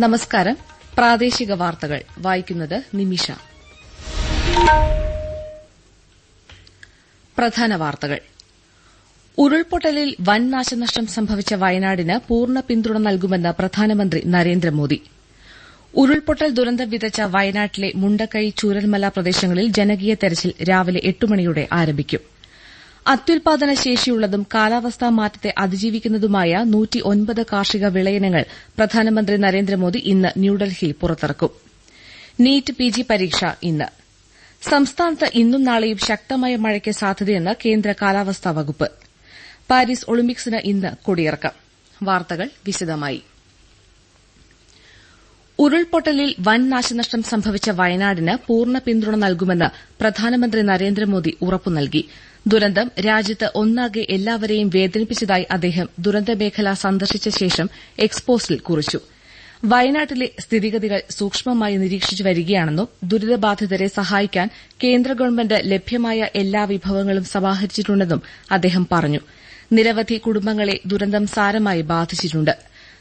നമസ്കാരം. പ്രാദേശിക വാർത്തകൾ. വായിക്കുന്നത് നിമിഷ. പ്രധാന വാർത്തകൾ. ഉരുൾപൊട്ടലിൽ വൻ നാശനഷ്ടം സംഭവിച്ച വയനാടിന് പൂർണ പിന്തുണ നൽകുമെന്ന് പ്രധാനമന്ത്രി നരേന്ദ്രമോദി. ഉരുൾപൊട്ടൽ ദുരന്തം വിതച്ച വയനാട്ടിലെ മുണ്ടക്കൈ ചൂരൽമല പ്രദേശങ്ങളിൽ ജനകീയ തെരച്ചിൽ രാവിലെ എട്ട് മണിയോടെ ആരംഭിക്കും. അത്യുൽപാദന ശേഷിയുള്ളതും കാലാവസ്ഥാ മാറ്റത്തെ അതിജീവിക്കുന്നതുമായ കാർഷിക വിളയിനങ്ങൾ പ്രധാനമന്ത്രി നരേന്ദ്രമോദി ഇന്ന് ന്യൂഡൽഹിയിൽ പുറത്തിറക്കും. നീറ്റ് പിജി പരീക്ഷ ഇന്ന്. സംസ്ഥാനത്ത് ഇന്നും നാളെയും ശക്തമായ മഴയ്ക്ക് സാധ്യതയെന്ന് കേന്ദ്ര കാലാവസ്ഥാ വകുപ്പ്. പാരീസ് ഒളിമ്പിക്സിന് ഇന്ന് കൊടിയിറക്കം. വാർത്തകൾ വിശദമായി. ഉരുൾപൊട്ടലിൽ വൻ നാശനഷ്ടം സംഭവിച്ച വയനാടിന് പൂർണ പിന്തുണ നൽകുമെന്ന് പ്രധാനമന്ത്രി നരേന്ദ്രമോദി ഉറപ്പു നൽകി. ദുരന്തം രാജ്യത്ത് ഒന്നാകെ എല്ലാവരെയും വേദനിപ്പിച്ചതായി അദ്ദേഹം ദുരന്തമേഖല സന്ദർശിച്ച ശേഷം എക്സ്പോസിൽ കുറിച്ചു. വയനാട്ടിലെ സ്ഥിതിഗതികൾ സൂക്ഷ്മമായി നിരീക്ഷിച്ചു വരികയാണെന്നും ദുരിതബാധിതരെ സഹായിക്കാൻ കേന്ദ്ര ഗവൺമെന്റ് ലഭ്യമായ എല്ലാ വിഭവങ്ങളും സമാഹരിച്ചിട്ടുണ്ടെന്നും അദ്ദേഹം പറഞ്ഞു. നിരവധി കുടുംബങ്ങളെ ദുരന്തം സാരമായി ബാധിച്ചിട്ടുണ്ട്.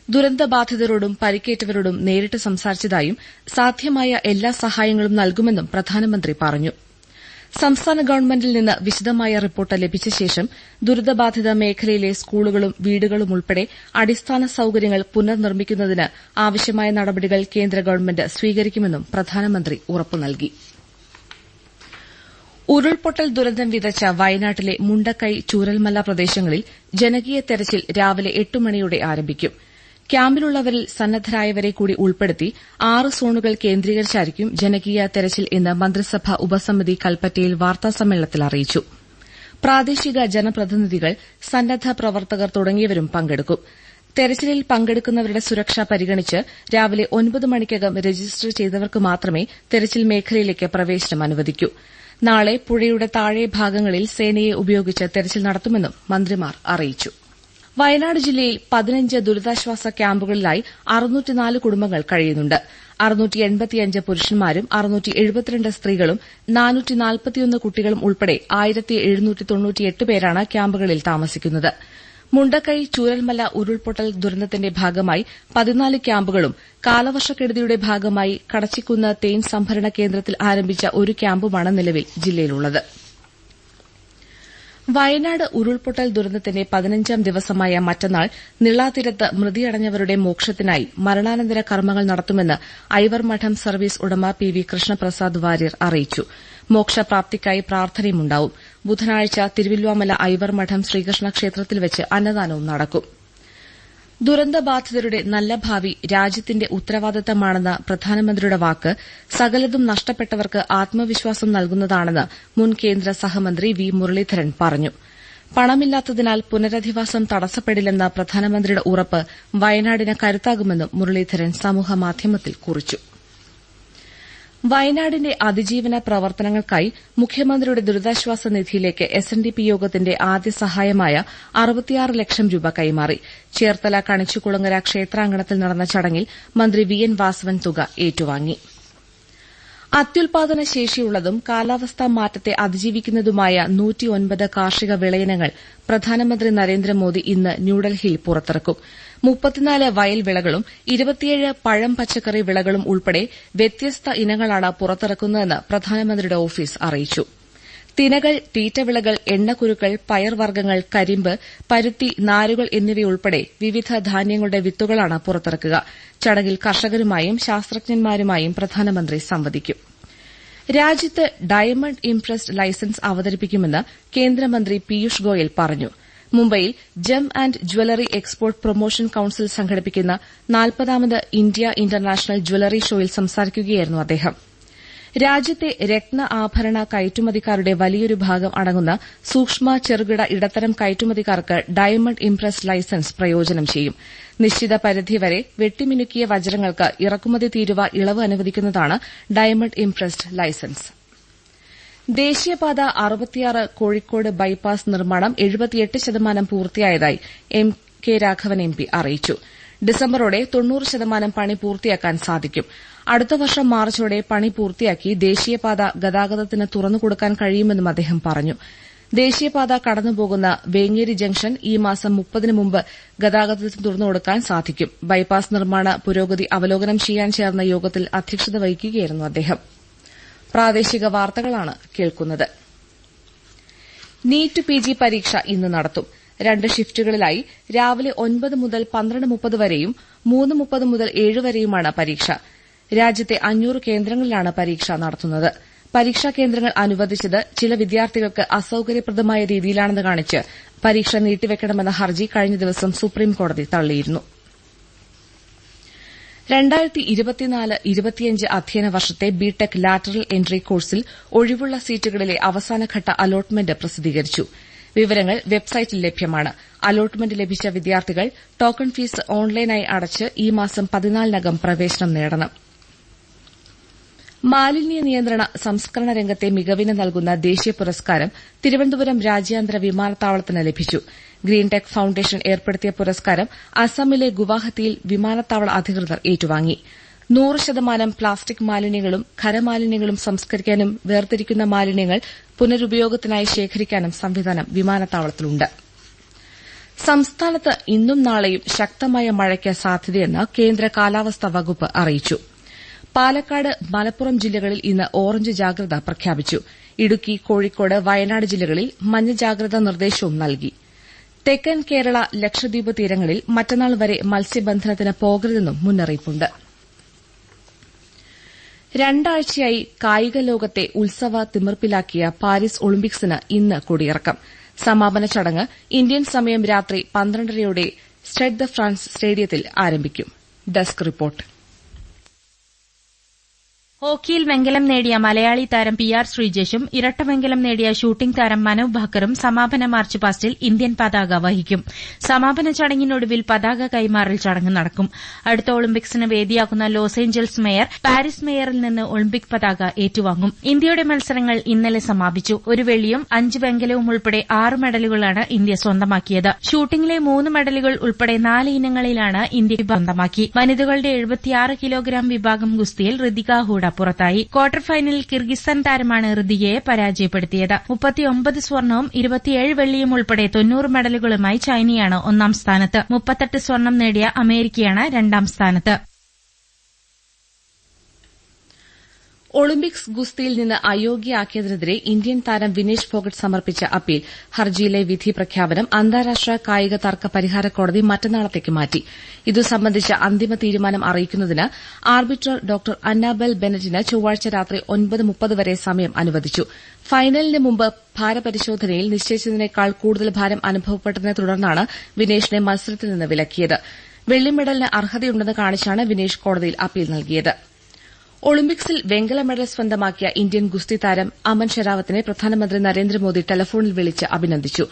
ദുരന്തബാധിതരോടും പരിക്കേറ്റവരോടും നേരിട്ട് സംസാരിച്ചതായും സാധ്യമായ എല്ലാ സഹായങ്ങളും നൽകുമെന്നും പ്രധാനമന്ത്രി പറഞ്ഞു. സംസ്ഥാന ഗവൺമെന്റിൽ നിന്ന് വിശദമായ റിപ്പോർട്ട് ലഭിച്ച ശേഷം ദുരിതബാധിത മേഖലയിലെ സ്കൂളുകളും വീടുകളും ഉൾപ്പെടെ അടിസ്ഥാന സൌകര്യങ്ങൾ പുനർനിർമ്മിക്കുന്നതിന് ആവശ്യമായ നടപടികൾ കേന്ദ്ര ഗവൺമെന്റ് സ്വീകരിക്കുമെന്നും പ്രധാനമന്ത്രി ഉറപ്പു നൽകി. ഉരുൾപൊട്ടൽ ദുരന്തം വിതച്ച വയനാട്ടിലെ മുണ്ടക്കൈ ചൂരൽമല പ്രദേശങ്ങളിൽ ജനകീയ തെരച്ചിൽ രാവിലെ എട്ട് മണിയോടെ ആരംഭിക്കും. ക്യാമ്പിലുള്ളവരിൽ സന്നദ്ധരായവരെ കൂടി ഉൾപ്പെടുത്തി ആറ് സോണുകൾ കേന്ദ്രീകരിച്ചായിരിക്കും ജനകീയ തെരച്ചിൽ എന്ന് മന്ത്രിസഭാ ഉപസമിതി കൽപ്പറ്റയിൽ വാർത്താസമ്മേളനത്തിൽ അറിയിച്ചു. പ്രാദേശിക ജനപ്രതിനിധികൾ സന്നദ്ധ പ്രവർത്തകർ തുടങ്ങിയവരും പങ്കെടുക്കും. തെരച്ചിലിൽ പങ്കെടുക്കുന്നവരുടെ സുരക്ഷ പരിഗണിച്ച് രാവിലെ ഒൻപത് മണിക്കകം രജിസ്റ്റർ ചെയ്തവർക്ക് മാത്രമേ തെരച്ചിൽ മേഖലയിലേക്ക് പ്രവേശനം അനുവദിക്കൂ. നാളെ പുഴയുടെ താഴെ ഭാഗങ്ങളിൽ സേനയെ ഉപയോഗിച്ച് തെരച്ചിൽ നടത്തുമെന്നും മന്ത്രിമാർ അറിയിച്ചു. വയനാട് ജില്ലയിൽ പതിനഞ്ച് ദുരിതാശ്വാസ ക്യാമ്പുകളിലായി അറുന്നൂറ്റിനാല് കുടുംബങ്ങൾ കഴിയുന്നുണ്ട്. പുരുഷന്മാരും സ്ത്രീകളും കുട്ടികളും ഉൾപ്പെടെ പേരാണ് ക്യാമ്പുകളിൽ താമസിക്കുന്നത്. മുണ്ടക്കൈ ചൂരൽമല ഉരുൾപൊട്ടൽ ദുരന്തത്തിന്റെ ഭാഗമായി പതിനാല് ക്യാമ്പുകളും കാലവർഷക്കെടുതിയുടെ ഭാഗമായി കടച്ചിക്കുന്ന് തേൻ സംഭരണ കേന്ദ്രത്തിൽ ആരംഭിച്ച ഒരു ക്യാമ്പുമാണ് നിലവിൽ ജില്ലയിലുള്ളത്. വയനാട് ഉരുൾപൊട്ടൽ ദുരന്തത്തിന്റെ പതിനഞ്ചാം ദിവസമായ മറ്റന്നാൾ നിളാതീരത്ത് മൃതിയടഞ്ഞവരുടെ മോക്ഷത്തിനായി മരണാനന്തര കർമ്മങ്ങൾ നടത്തുമെന്ന് ഐവർ മഠം സർവീസ് ഉടമ പി വി കൃഷ്ണപ്രസാദ് വാര്യർ അറിയിച്ചു. മോക്ഷപ്രാപ്തിക്കായി പ്രാർത്ഥനയുമുണ്ടാവും. ബുധനാഴ്ച തിരുവില്വാമല ഐവർമഠം ശ്രീകൃഷ്ണ ക്ഷേത്രത്തിൽ വെച്ച് അന്നദാനവും നടക്കും. ദുരന്തബാധിതരുടെ നല്ല ഭാവി രാജ്യത്തിന്റെ ഉത്തരവാദിത്തമാണെന്ന പ്രധാനമന്ത്രിയുടെ വാക്ക് സകലതും നഷ്ടപ്പെട്ടവർക്ക് ആത്മവിശ്വാസം നൽകുന്നതാണെന്ന് മുൻ കേന്ദ്ര സഹമന്ത്രി വി മുരളീധരൻ പറഞ്ഞു. പണമില്ലാത്തതിനാൽ പുനരധിവാസം തടസ്സപ്പെടില്ലെന്ന പ്രധാനമന്ത്രിയുടെ ഉറപ്പ് വയനാടിന് കരുത്താകുമെന്നും മുരളീധരൻ സമൂഹമാധ്യമത്തിൽ കുറിച്ചു. വയനാടിന്റെ അതിജീവന പ്രവർത്തനങ്ങൾക്കായി മുഖ്യമന്ത്രിയുടെ ദുരിതാശ്വാസ നിധിയിലേക്ക് എസ് എൻ ഡി പി യോഗത്തിന്റെ ആദ്യ സഹായമായ ലക്ഷം രൂപ കൈമാറി. ചേർത്തല കണിച്ചുകുളങ്ങര ക്ഷേത്രാങ്കണത്തിൽ നടന്ന ചടങ്ങിൽ മന്ത്രി വി എൻ വാസവൻ തുക ഏറ്റുവാങ്ങി. അത്യുൽപാദന ശേഷിയുള്ളതും കാലാവസ്ഥാ മാറ്റത്തെ അതിജീവിക്കുന്നതുമായ നൂറ്റിയൊൻപത് കാർഷിക വിളയിനങ്ങൾ പ്രധാനമന്ത്രി നരേന്ദ്രമോദി ഇന്ന് ന്യൂഡൽഹിയിൽ പുറത്തിറക്കും. മുപ്പത്തിനാല് വയൽ വിളകളും ഇരുപത്തിയേഴ് പഴം പച്ചക്കറി വിളകളും ഉൾപ്പെടെ വ്യത്യസ്ത ഇനങ്ങളാണ് പുറത്തിറക്കുന്നതെന്ന് പ്രധാനമന്ത്രിയുടെ ഓഫീസ് അറിയിച്ചു. തിനകൾ തീറ്റവിളകൾ എണ്ണക്കുരുക്കൾ പയർവർഗങ്ങൾ കരിമ്പ് പരുത്തി നാരുകൾ എന്നിവയുൾപ്പെടെ വിവിധ ധാന്യങ്ങളുടെ വിത്തുകളാണ് പുറത്തിറക്കുക. ചടങ്ങിൽ കർഷകരുമായും ശാസ്ത്രജ്ഞന്മാരുമായും പ്രധാനമന്ത്രി സംവദിക്കും. രാജ്യത്ത് ഡയമണ്ട് ഇംപ്രസ്ഡ് ലൈസൻസ് അവതരിപ്പിക്കുമെന്ന് കേന്ദ്രമന്ത്രി പീയൂഷ് ഗോയൽ പറഞ്ഞു. മുംബൈയിൽ gem and jewellery export promotion council സംഘടിപ്പിക്കുന്ന നാൽപ്പതാമത് ഇന്ത്യ ഇന്റർനാഷണൽ ജ്വല്ലറി ഷോയിൽ സംസാരിക്കുകയായിരുന്നു അദ്ദേഹം. രാജ്യത്തെ രത്ന ആഭരണ കയറ്റുമതിക്കാരുടെ വലിയൊരു ഭാഗം അടങ്ങുന്ന സൂക്ഷ്മ ചെറുകിട ഇടത്തരം കയറ്റുമതിക്കാർക്ക് ഡയമണ്ട് ഇംപ്രസ് ലൈസൻസ് പ്രയോജനം ചെയ്യും. നിശ്ചിത പരിധിവരെ വെട്ടിമിനുക്കിയ വജ്രങ്ങൾക്ക് ഇറക്കുമതി തീരുവ ഇളവ് അനുവദിക്കുന്നതാണ് ഡയമണ്ട് ഇംപ്രസ് ലൈസൻസ്. ദേശീയപാത അറുപത്തിയാറ് കോഴിക്കോട് ബൈപ്പാസ് നിർമ്മാണം ശതമാനം പൂർത്തിയായതായി M K Raghavan M P അറിയിച്ചു. ഡിസംബറോടെ തൊണ്ണൂറ് ശതമാനം പണി പൂർത്തിയാക്കാൻ സാധിക്കും. അടുത്ത വർഷം മാർച്ചോടെ പണി പൂർത്തിയാക്കി ദേശീയപാത ഗതാഗതത്തിന് തുറന്നുകൊടുക്കാൻ കഴിയുമെന്നും അദ്ദേഹം പറഞ്ഞു. ദേശീയപാത കടന്നുപോകുന്ന വേങ്ങേരി ജംഗ്ഷൻ ഈ മാസം മുപ്പതിന് മുമ്പ് ഗതാഗതത്തിന് തുറന്നുകൊടുക്കാൻ സാധിക്കും. ബൈപ്പാസ് നിർമ്മാണ പുരോഗതി അവലോകനം ചെയ്യാൻ ചേർന്ന യോഗത്തിൽ അധ്യക്ഷത വഹിക്കുകയായിരുന്നു അദ്ദേഹം. പ്രാദേശിക വാർത്തകളാണ് കേൾക്കുന്നത്. നീറ്റ് പിജി പരീക്ഷ ഇന്ന് നടത്തും. രണ്ട് ഷിഫ്റ്റുകളിലായി രാവിലെ ഒൻപത് മുതൽ പന്ത്രണ്ട് മുപ്പത് വരെയും മൂന്ന് മുപ്പത് മുതൽ ഏഴ് വരെയുമാണ് പരീക്ഷ. രാജ്യത്തെ അഞ്ഞൂറ് കേന്ദ്രങ്ങളിലാണ് പരീക്ഷ നടത്തുന്നത്. പരീക്ഷാ കേന്ദ്രങ്ങൾ അനുവദിച്ചത് ചില വിദ്യാർത്ഥികൾക്ക് അസൌകര്യപ്രദമായ രീതിയിലാണെന്ന് കാണിച്ച് പരീക്ഷ നീട്ടിവെക്കണമെന്ന ഹർജി കഴിഞ്ഞ ദിവസം സുപ്രീംകോടതി തള്ളിയിരുന്നു. അധ്യയന വർഷത്തെ ബിടെക് ലാറ്ററൽ എൻട്രി കോഴ്സിൽ ഒഴിവുള്ള സീറ്റുകളിലെ അവസാനഘട്ട അലോട്ട്മെന്റ് പ്രസിദ്ധീകരിച്ചു. വിവരങ്ങൾ വെബ്സൈറ്റിൽ ലഭ്യമാണ്. അലോട്ട്മെന്റ് ലഭിച്ച വിദ്യാർത്ഥികൾ ടോക്കൺ ഫീസ് ഓൺലൈനായി അടച്ച് ഈ മാസം പതിനാലിനകം പ്രവേശനം നേടണം. മാലിന്യ നിയന്ത്രണ സംസ്കരണ രംഗത്തെ മികവിന് നൽകുന്ന ദേശീയ പുരസ്കാരം തിരുവനന്തപുരം രാജ്യാന്തര വിമാനത്താവളത്തിന് ലഭിച്ചു. ഗ്രീൻടെക് ഫൌണ്ടേഷൻ ഏർപ്പെടുത്തിയ പുരസ്കാരം അസമിലെ ഗുവാഹത്തിയിൽ വിമാനത്താവള അധികൃതർ ഏറ്റുവാങ്ങി. നൂറ് ശതമാനം പ്ലാസ്റ്റിക് മാലിന്യങ്ങളും ഖരമാലിന്യങ്ങളും സംസ്കരിക്കാനും വേർതിരിക്കുന്ന മാലിന്യങ്ങൾ പുനരുപയോഗത്തിനായി ശേഖരിക്കാനും സംവിധാനം വിമാനത്താവളത്തിലുണ്ട്. സംസ്ഥാനത്ത് ഇന്നും നാളെയും ശക്തമായ മഴയ്ക്ക് സാധ്യതയെന്ന് കേന്ദ്ര കാലാവസ്ഥാ വകുപ്പ് അറിയിച്ചു. പാലക്കാട് മലപ്പുറം ജില്ലകളിൽ ഇന്ന് ഓറഞ്ച് ജാഗ്രത പ്രഖ്യാപിച്ചു. ഇടുക്കി കോഴിക്കോട് വയനാട് ജില്ലകളിൽ മഞ്ഞ ജാഗ്രതാ നിർദ്ദേശവും നൽകി. തെക്കൻ കേരള ലക്ഷദ്വീപ് തീരങ്ങളിൽ മറ്റന്നാൾ വരെ മത്സ്യബന്ധനത്തിന് പോകരുതെന്നും മുന്നറിയിപ്പുണ്ട്. രണ്ടാഴ്ചയായി കായിക ലോകത്തെ ഉത്സവ തിമിർപ്പിലാക്കിയ പാരീസ് ഒളിമ്പിക്സിന് ഇന്ന് കൊടിയിറക്കം. സമാപന ചടങ്ങ് ഇന്ത്യൻ സമയം രാത്രി പന്ത്രണ്ടരയോടെ സ്റ്റെഡ് ദ ഫ്രാൻസ് സ്റ്റേഡിയത്തിൽ ആരംഭിക്കും. Desk report. ഹോക്കിയിൽ വെങ്കലം നേടിയ മലയാളി താരം പി ആർ ശ്രീജേഷും ഇരട്ട വെങ്കലം നേടിയ ഷൂട്ടിംഗ് താരം മനവ് ഭാക്കറും സമാപന മാർച്ച് പാസ്റ്റിൽ ഇന്ത്യൻ പതാക വഹിക്കും. സമാപന ചടങ്ങിനൊടുവിൽ പതാക കൈമാറൽ ചടങ്ങ് നടക്കും. അടുത്ത ഒളിമ്പിക്സിന് വേദിയാക്കുന്ന ലോസ് ഏഞ്ചൽസ് മേയർ പാരീസ് മേയറിൽ നിന്ന് ഒളിമ്പിക് പതാക ഏറ്റുവാങ്ങും. ഇന്ത്യയുടെ മത്സരങ്ങൾ ഇന്നലെ സമാപിച്ചു. ഒരു വെള്ളിയും അഞ്ച് വെങ്കലവും ഉൾപ്പെടെ ആറ് മെഡലുകളാണ് ഇന്ത്യ സ്വന്തമാക്കിയത്. ഷൂട്ടിംഗിലെ മൂന്ന് മെഡലുകൾ ഉൾപ്പെടെ നാല് ഇനങ്ങളിലാണ് ഇന്ത്യ സ്വന്തമാക്കി. വനിതകളുടെ കിലോഗ്രാം വിഭാഗം ഗുസ്തിയിൽ ഋതിക ഹൂഡ പുറത്തായി. ക്വാർട്ടർ ഫൈനലിൽ കിർഗിസ്ഥാൻ താരമാണ് ഋതികയെ പരാജയപ്പെടുത്തിയത്. മുപ്പത്തിയൊമ്പത് സ്വർണവും ഇരുപത്തിയേഴ് വെള്ളിയും ഉൾപ്പെടെ തൊണ്ണൂറ് മെഡലുകളുമായി ചൈനയാണ് ഒന്നാം സ്ഥാനത്ത്. മുപ്പത്തെട്ട് സ്വർണം നേടിയ അമേരിക്കയാണ് രണ്ടാം സ്ഥാനത്ത്. ഒളിമ്പിക്സ് ഗുസ്തിയിൽ നിന്ന് അയോഗ്യയാക്കിയതിനെതിരെ ഇന്ത്യൻ താരം വിനേഷ് ഫോഗട്ട് സമർപ്പിച്ച അപ്പീൽ. ഹർജിയിലെ വിധി പ്രഖ്യാപനം അന്താരാഷ്ട്ര കായിക തർക്ക പരിഹാര കോടതി മറ്റന്നാളത്തേക്ക് മാറ്റി. ഇതു സംബന്ധിച്ച അന്തിമ തീരുമാനം അറിയിക്കുന്നതിന് ആർബിറ്റർ ഡോക്ടർ അന്നാബെൽ ബെനറ്റിന് ചൊവ്വാഴ്ച രാത്രി ഒൻപത് വരെ സമയം അനുവദിച്ചു. ഫൈനലിന് മുമ്പ് ഭാരപരിശോധനയിൽ നിശ്ചയിച്ചതിനേക്കാൾ കൂടുതൽ ഭാരം അനുഭവപ്പെട്ടതിനെ തുടർന്നാണ് വിനേഷിനെ മത്സരത്തിൽ നിന്ന് വിലക്കിയത്. വെള്ളി മെഡലിന് അർഹതയുണ്ടെന്ന് കാണിച്ചാണ് വിനേഷ് കോടതിയിൽ അപ്പീൽ നൽകിയത്. ഒളിമ്പിക്സിൽ വെങ്കല മെഡൽ സ്വന്തമാക്കിയ ഇന്ത്യൻ ഗുസ്തി താരം അമൻ ഷെരാവത്തിനെ പ്രധാനമന്ത്രി നരേന്ദ്രമോദി ടെലഫോണിൽ വിളിച്ച് അഭിനന്ദിച്ചു.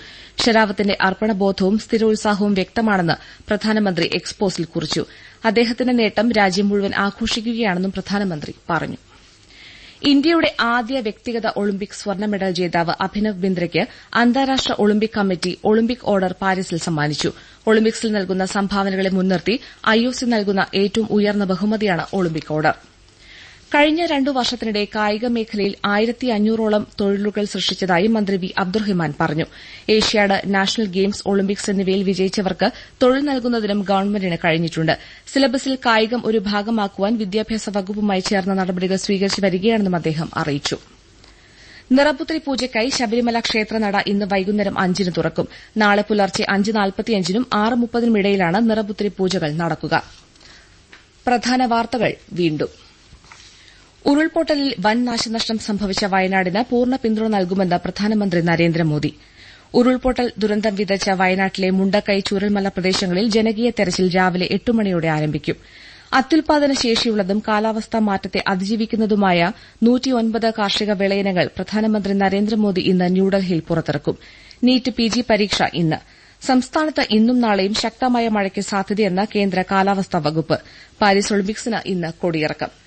ഷെരാവത്തിന്റെ അർപ്പണബോധവും സ്ഥിരോത്സാഹവും വ്യക്തമാണെന്ന് പ്രധാനമന്ത്രി എക്സ്പോസിൽ കുറിച്ചു. അദ്ദേഹത്തിന്റെ നേട്ടം രാജ്യം മുഴുവൻ ആഘോഷിക്കുകയാണെന്നും പ്രധാനമന്ത്രി പറഞ്ഞു. ഇന്ത്യയുടെ ആദ്യ വ്യക്തിഗത ഒളിമ്പിക് സ്വർണ മെഡൽ ജേതാവ് അഭിനവ് ബിന്ദ്രയ്ക്ക് അന്താരാഷ്ട്ര ഒളിമ്പിക് കമ്മിറ്റി ഒളിമ്പിക് ഓർഡർ പാരീസിൽ സമ്മാനിച്ചു. ഒളിമ്പിക്സിൽ നൽകുന്ന സംഭാവനകളെ മുൻനിർത്തി ഐഒസി നൽകുന്ന ഏറ്റവും ഉയർന്ന ബഹുമതിയാണ് ഒളിമ്പിക് ഓർഡർ. കഴിഞ്ഞ രണ്ടു വർഷത്തിനിടെ കായിക മേഖലയിൽ ആയിരത്തി അഞ്ഞൂറോളം തൊഴിലുകൾ സൃഷ്ടിച്ചതായി മന്ത്രി വി അബ്ദുറഹിമാൻ പറഞ്ഞു. ഏഷ്യാഡ് നാഷണൽ ഗെയിംസ് ഒളിമ്പിക്സ് എന്നിവയിൽ വിജയിച്ചവർക്ക് തൊഴിൽ നൽകുന്നതിനും ഗവൺമെന്റിന് കഴിഞ്ഞിട്ടുണ്ട്. സിലബസിൽ കായികം ഒരു ഭാഗമാക്കുവാൻ വിദ്യാഭ്യാസ വകുപ്പുമായി ചേർന്ന നടപടികൾ സ്വീകരിച്ചു വരികയാണെന്നും അദ്ദേഹം അറിയിച്ചു. നിറപുത്രി പൂജയ്ക്കായി ശബരിമല ക്ഷേത്രനട ഇന്ന് വൈകുന്നേരം അഞ്ചിന് തുറക്കും. നാളെ പുലർച്ചെ അഞ്ച് നാൽപ്പത്തിയഞ്ചിനും ആറ് മുപ്പതിനും ഇടയിലാണ് നിറപുത്രി പൂജകൾ നടക്കുക. പ്രധാന വാർത്തകൾ വീണ്ടും. ഉരുൾപൊട്ടലിൽ വൻ നാശനഷ്ടം സംഭവിച്ച വയനാടിന് പൂർണ പിന്തുണ നൽകുമെന്ന് പ്രധാനമന്ത്രി നരേന്ദ്രമോദി. ഉരുൾപൊട്ടൽ ദുരന്തം വിതച്ച വയനാട്ടിലെ മുണ്ടക്കൈ ചുരൽമല പ്രദേശങ്ങളിൽ ജനകീയ തെരച്ചിൽ രാവിലെ എട്ട് മണിയോടെ ആരംഭിക്കും. അത്യുൽപാദന ശേഷിയുള്ളതും കാലാവസ്ഥാ മാറ്റത്തെ അതിജീവിക്കുന്നതുമായ കാർഷിക വിളയിനങ്ങൾ പ്രധാനമന്ത്രി നരേന്ദ്രമോദി ഇന്ന് ന്യൂഡൽഹിയിൽ പുറത്തിറക്കും. നീറ്റ് പിജി പരീക്ഷ ഇന്ന്. സംസ്ഥാനത്ത് ഇന്നും നാളെയും ശക്തമായ മഴയ്ക്ക് സാധ്യതയെന്ന് കേന്ദ്ര കാലാവസ്ഥാ വകുപ്പ്. പാരീസ് ഒളിമ്പിക്സിന് ഇന്ന് കൊടിയിറക്കം.